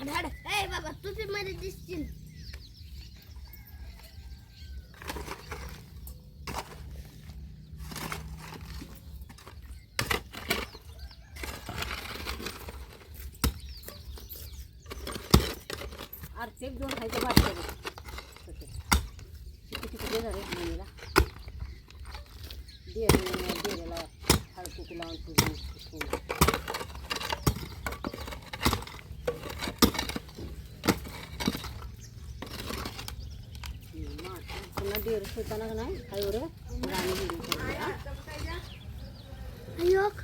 हाड हाड ए बाबा तू मला मध्ये दिसशील आर्थिक दोन खायचं वाटतं किती किती दे झाले मुलीला दे देण्याला हळकुक लावून तुझी पुन्हा देर सुताना का नाही हायवर राणी हिरी करूया. अयोग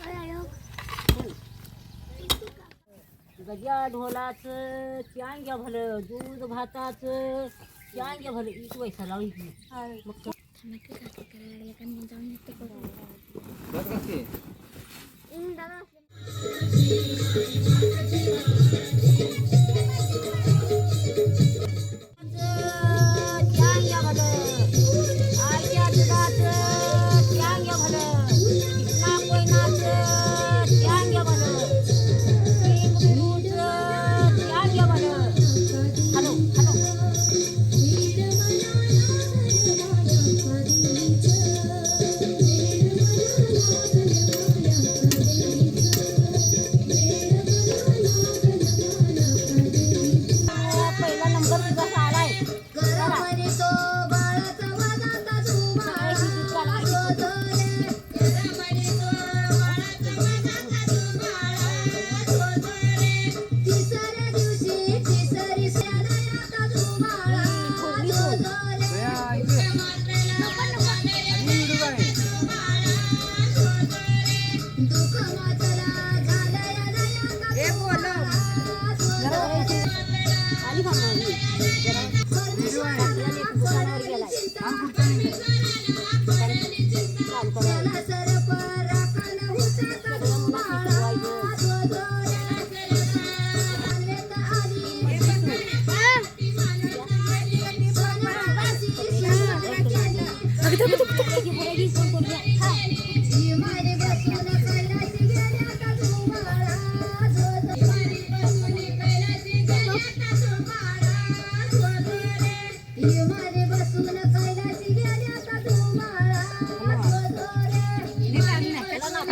अय अयोग गजा ढोलाचं चांग्या भलं दूध भाताचं चांग्या भलं इक वैसा लावली मग तो- नक्की काय करायला लागले का मी जाऊन येते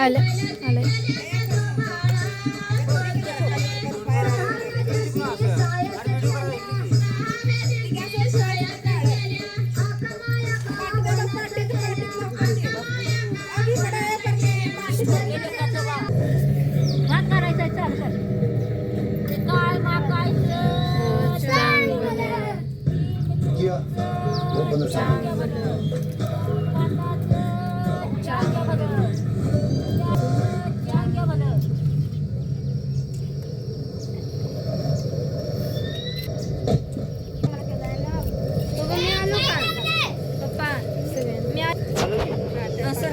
आलं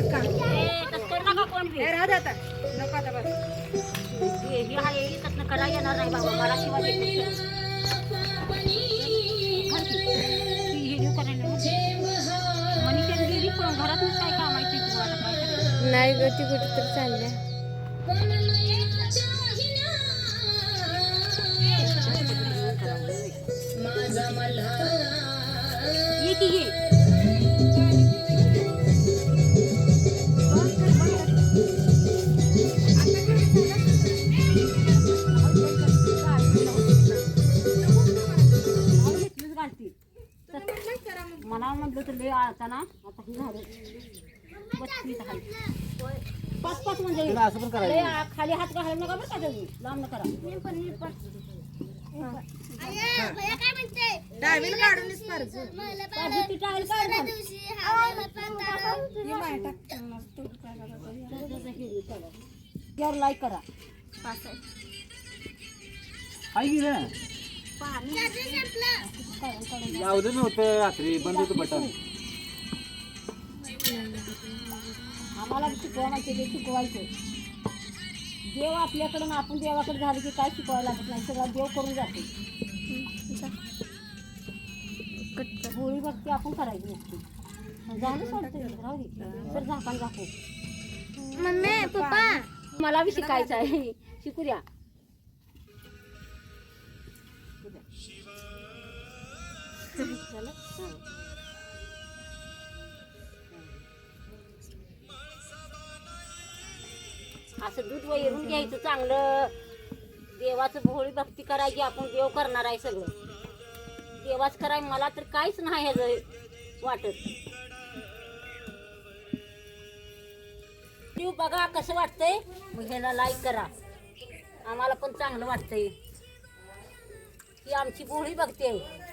करू नका. हे हे हे येणार नाही बाबा मला शिवाय. ती हे गेली पण काय तुम्हाला काय? नाही ग चालल्या ये की ये. लय आता ना आता हे झालं बत्तीस आहे पाच पाच म्हणजे असं पण करायचं खाली हात घालायला नका बरं का त्याची. लांब न करा. मी पण मी पण. काय म्हणते? पाठीची टाईल काढ घाल. यावर लाईक करा. हाय की रे? लावलं नव्हतं रात्री. बंद होतं बटन. आम्हाला शिकवायचं ते शिकवायचं. देव आपल्याकडून आपण देवाकडे झालं की काय शिकवायला लागत नाही सगळं देव करून जाते. होळी भक्ती आपण करायची नसते. झालं सोडते राहू दे. तर झाकण दाखवू मम्मी पप्पा. मला बी शिकायचं आहे. शिकू द्या उद्या. झालं? असं दूध वैरून घ्यायचं चांगलं. देवाचं भोळी भक्ती करायची आपण देव करणार आहे सगळं. देवाच कराय मला तर काहीच नाही ह्याचं वाटत. तू बघा कसं वाटतंय. मग ह्याला लाईक करा. आम्हाला पण चांगलं वाटतंय. ही आमची भोळी भक्ती आहे.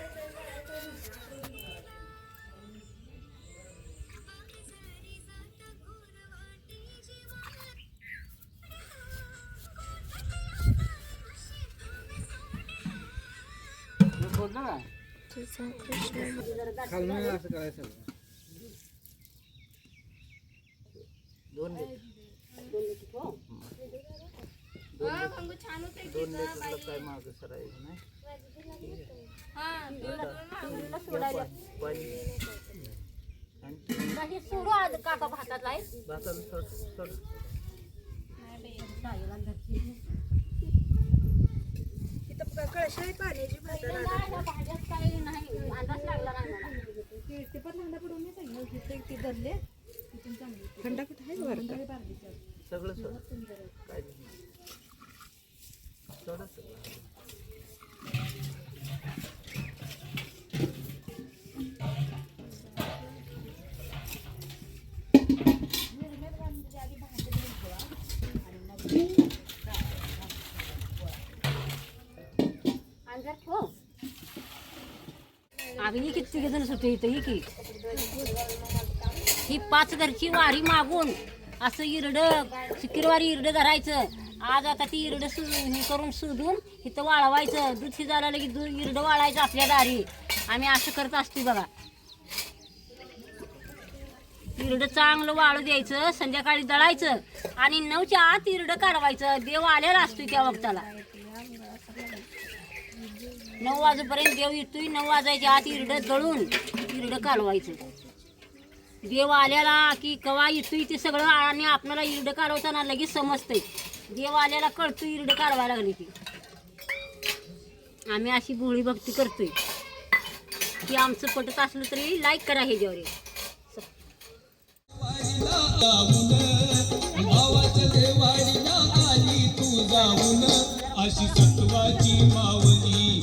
खालून असं करायचं. दोन लिटर दोन लिटरला काय मागं सरायचं नाही मुलीला सोडायला. पाणी आणि हे सोडू आज काका भातात आहे भाताला सोड सोड. भाज्यात काही नाही अंदाज लागला नाही मला सगळं सोड काय नाही सोडा सगळं अंदाज ठेव आम्ही किती जण सुटे इथं की? ही पाच घरची वारी मागून असं इरड शुक्रवारी इरड धरायचं. आज आता ती इरड सु हे करून सुधून इथं वाळवायचं. दूध शिजायला की दूध इरड वाळायचं आपल्या दारी. आम्ही असं करत असतो बघा. इरड चांगलं वाळू द्यायचं संध्याकाळी दळायचं आणि नऊच्या आत इरड काढवायचं. देव आलेला असतोय त्या वक्ताला. नऊ वाजेपर्यंत देव येतोय. नऊ वाजायच्या आत इरड दळून इरड कालवायचं. देव आल्याला की कवा येतोय ते सगळं आणि आपल्याला इरड कालवताना लगेच समजतंय. देव आल्याला कळतो इरड कालवा लागली की आम्ही अशी भोळी भक्ती करतोय. की आमचं पटत असलं तरी लाईक करा हे जेवढे अशी सत्वाची मावली.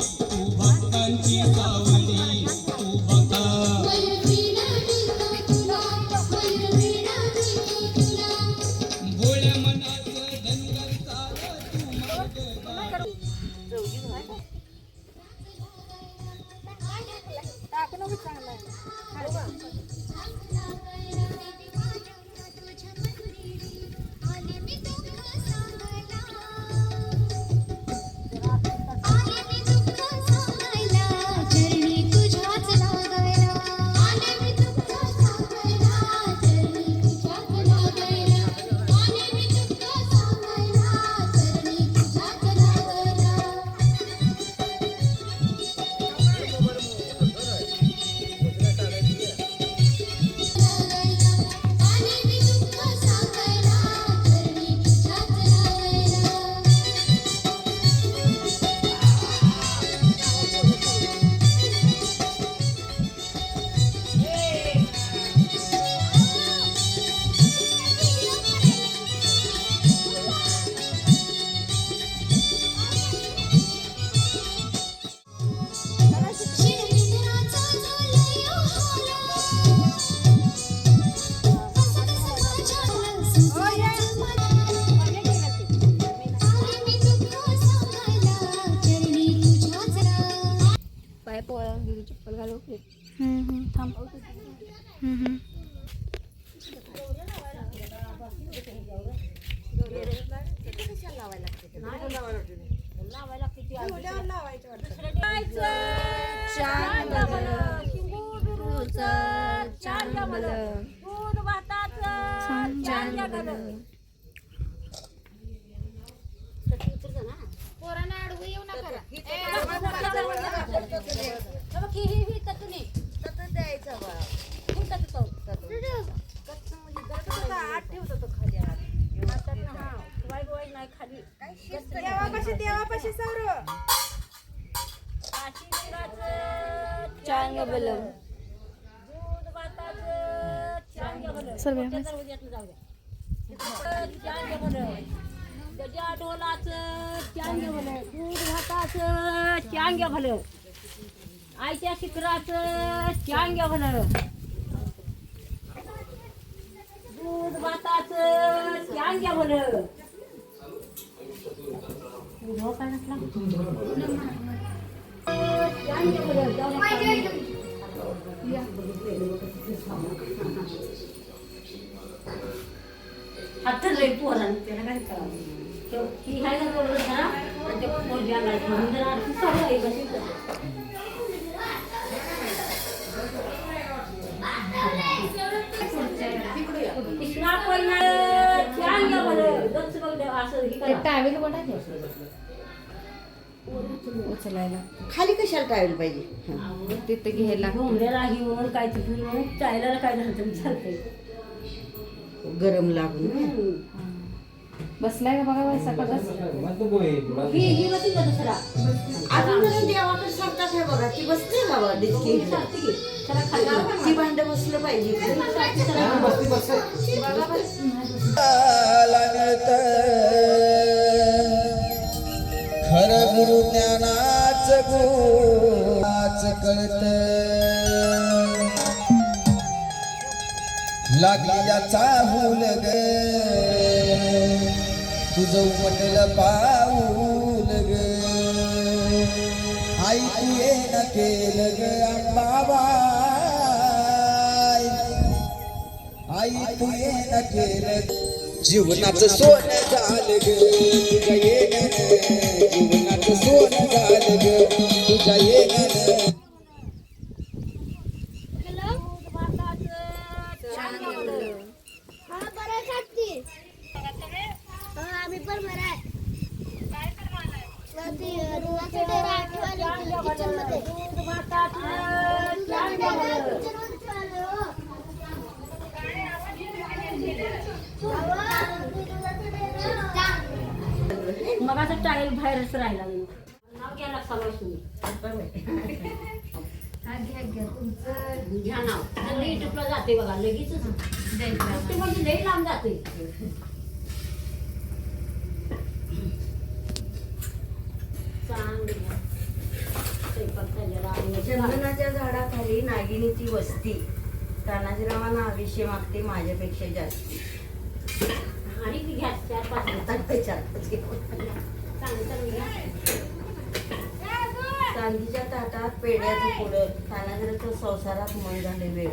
पाय पोळा दिली चप्पल घालू थांब. लावायला किती अडवू येऊ नका हे ही- ही- ही तत्तुनी. फुल तत्तू हातात ना, हा. वाई- वाई नाही खाली. देवापाशी देवापाशी सौर चांग बलम दूध भाताचं चांग भलं. सर्व जाऊ द्या. चांग. त्याच्या डोलाचं चांग भलं. दूध भाताचं चांग भलं. आईच्या शिखराचं चांग भलं. दूध भाताचं चांग भलं. चांग भलं. लई त्याला काय करावं? तो- ही हाय ना तेवढं जरा, आणि ते पोरगी आगायची. म्हणून जरा आणखी चालू आहे बशी तर. कृष्णा पहिला चांग बरं. गच्च बघ देवा, असं हे करा. उचलायला खाली कशाला टाळलं पाहिजे तिथं घ्यायला घोंगड्याला काय काय झालं तरी चालतंय गरम लागून बसलाय का बघा बाई सकाळच ही ही बसली का दुसरा? अजून जरा देवाकडे सांगतात हे बघा. ती बसते का ती भांड बसलं पाहिजे. खर गुरु ज्ञानाच गुणाच कळत. लागली याचा हुल ग तुझं उमटलं पाऊल ग. ऐकू ये न केलं ग अंबाबाई ऐकू ये न केलं. जीवनाचं सोनं झालं ग. तुझ्या येण्यानं जीवनाचं सोनं झालं ग. तुझ्या येण्यानं आम्ही पण बरं आहे ते दुधाचं डेरा आठवलं किचनमध्ये किचनमध्ये ठेवलं, हो. मग असं टाईल बाहेरच राहिला नाही. नाव घ्या ना समाज तुम्ही घ्या नाव तर लई युट्यूबला जाते बघा लगेच ते म्हणजे लई लांब जाते चांगली आहे. स्वयंपाक झालेला आहे. चंदनाच्या नागिनीची वस्ती तानाजीरावांना आयुष्य मागते माझ्यापेक्षा जास्ती. आणि ती घ्या चार पाच चांदीच्या ताटात पेढ्याचं पुढं तानाजीराच्या संसारात मन झाले वेळ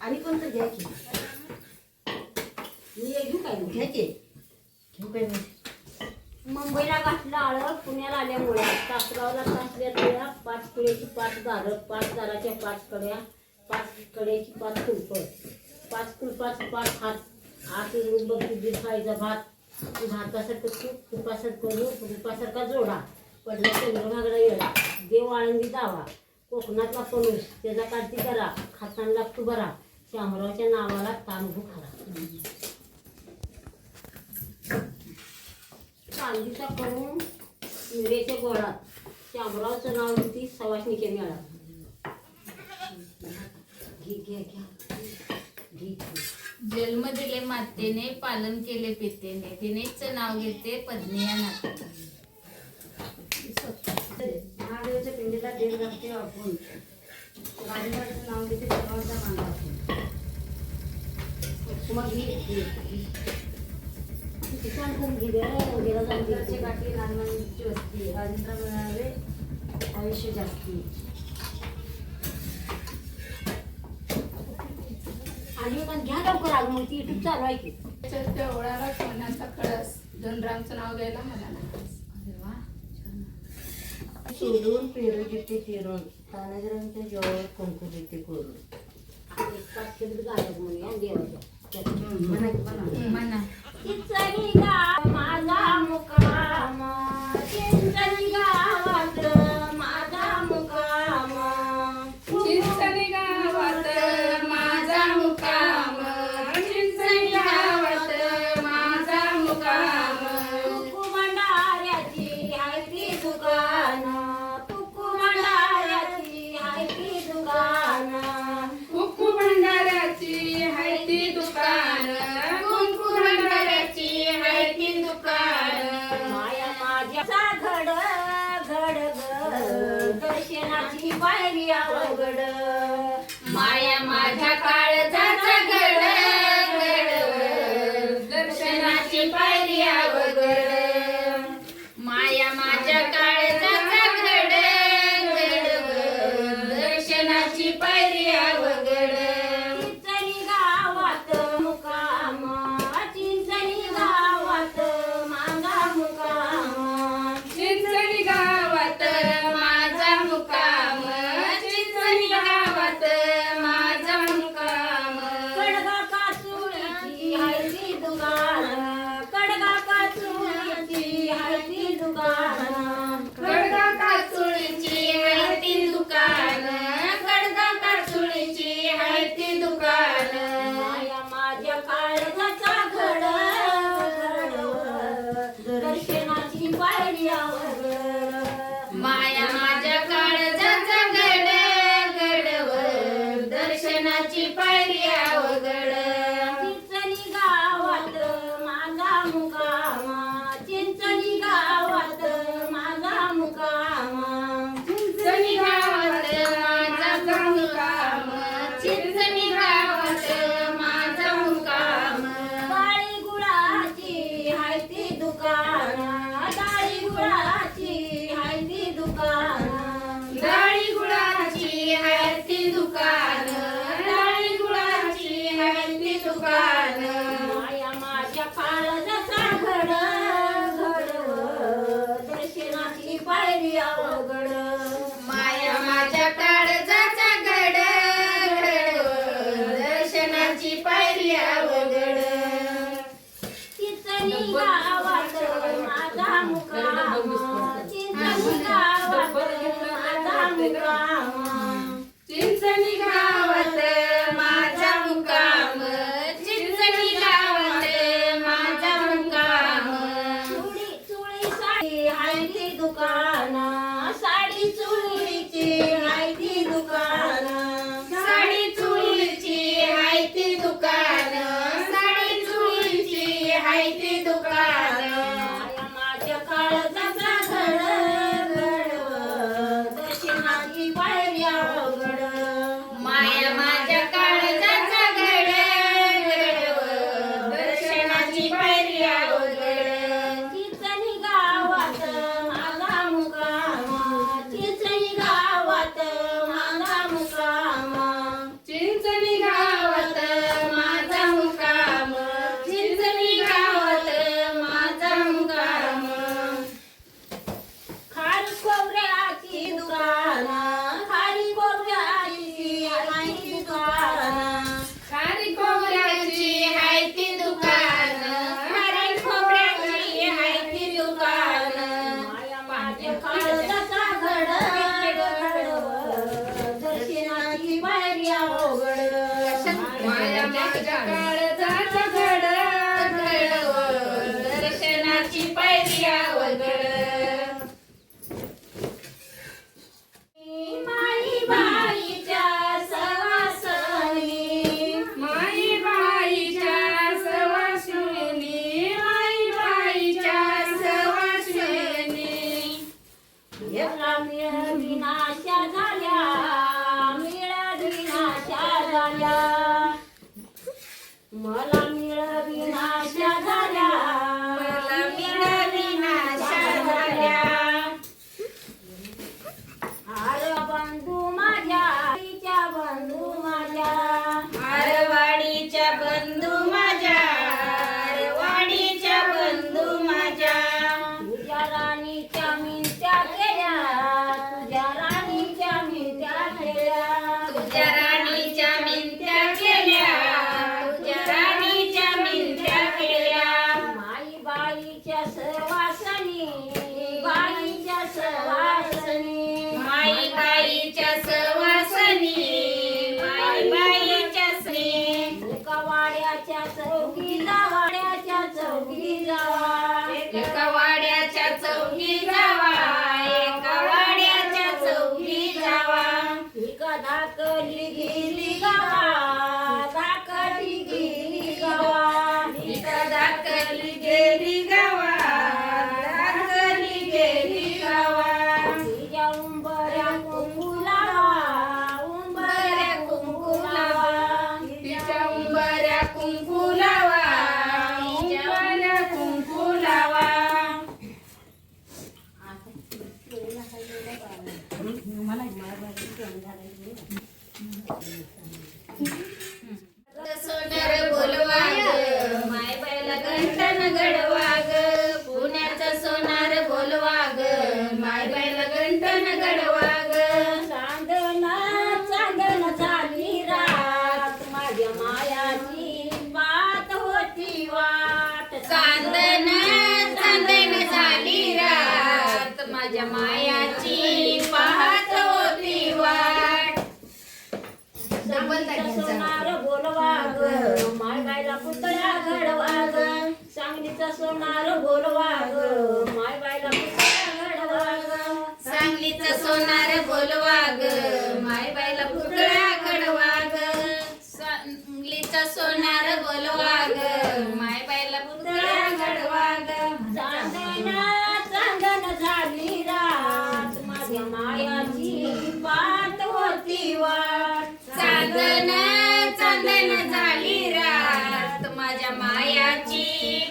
आणि कोणतं घ्या की? मी घेऊ काय? घ्या की. घेऊ काय मुंबईला घातलं आळं पुण्याला आल्यामुळे. तासगावला तासल्या तळ्या पाच किड्याची पाच दारं पाच दाराच्या पाच कड्या पाच कड्याची पाच कुलपं पाच कुलपाच पाच हात आठ रूप बघती खायचा भात भातासारखं तूप तुपासारखं रूप रूपासारखा जोडा पडला चंद्रभागडा येळा देव आळंदी दावा कोकणातला पणूस त्याचा काढती करा खाताना लागतो बरा शामरावच्या नावाला तांबू खरा. चांदीचा करून मिरेच्या गोळात. शामरावचं नाव होती सवासणीच्या मेळा घे घ्या घे. घे. जन्म दिले मातेने पालन केले पितेने. दिनेशचं नाव घेते पत्नी या नाते महादेवाच्या पिंडीला देव लागते आपण. गाडीवाल्याचं नाव घेते देवाचा मांडा आपण. मग घे. घे, घे. किती राजेंद्र आयुष्य जास्ती आणि मग घ्या लवकर आलं मग ती युट्यूब चालू आहे की तेवढालाच मनाचा कळस धनरामचं नाव घ्यायला मला नाही सोडून पेरू जिथे चिरून तानाजीरावांच्या जेव्हा कुंकू देते करून एक पाच किलो गाड्या म्हणे देवाच्या म्हणा की म्हणा. म्हणा चिंचणी पायरी अवघड माझ्या काळजाचा सोनार बोलवाग मायबायला पुतळ्या घडवाग सोनार बोलवाग मायबायला पुतळ्या घडवाग सांगलीचा सोनार बोलवाग मायबायला पुतळ्या घडवाग झाली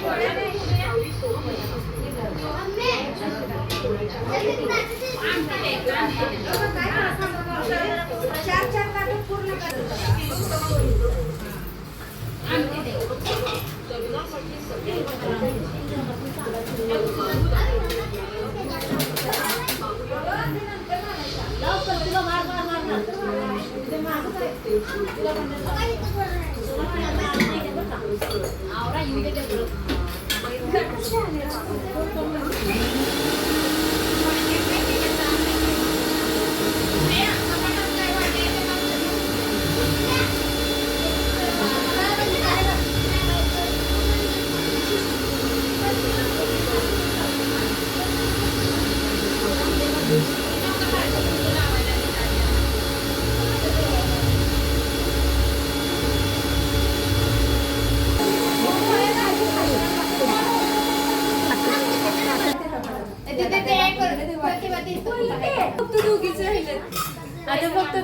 तुला मार मार मारणार तुला मागत आहे तुला म्हणतात आवरा येऊ दे तेवढं. तिथे ते कर. किंवा ते फक्त दोघीच राहिले आता फक्त.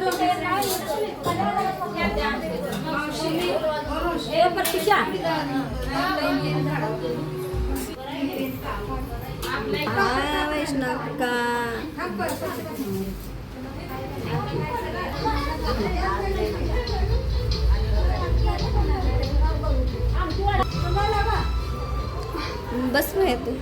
हा वैष्णव का? बस नाही येते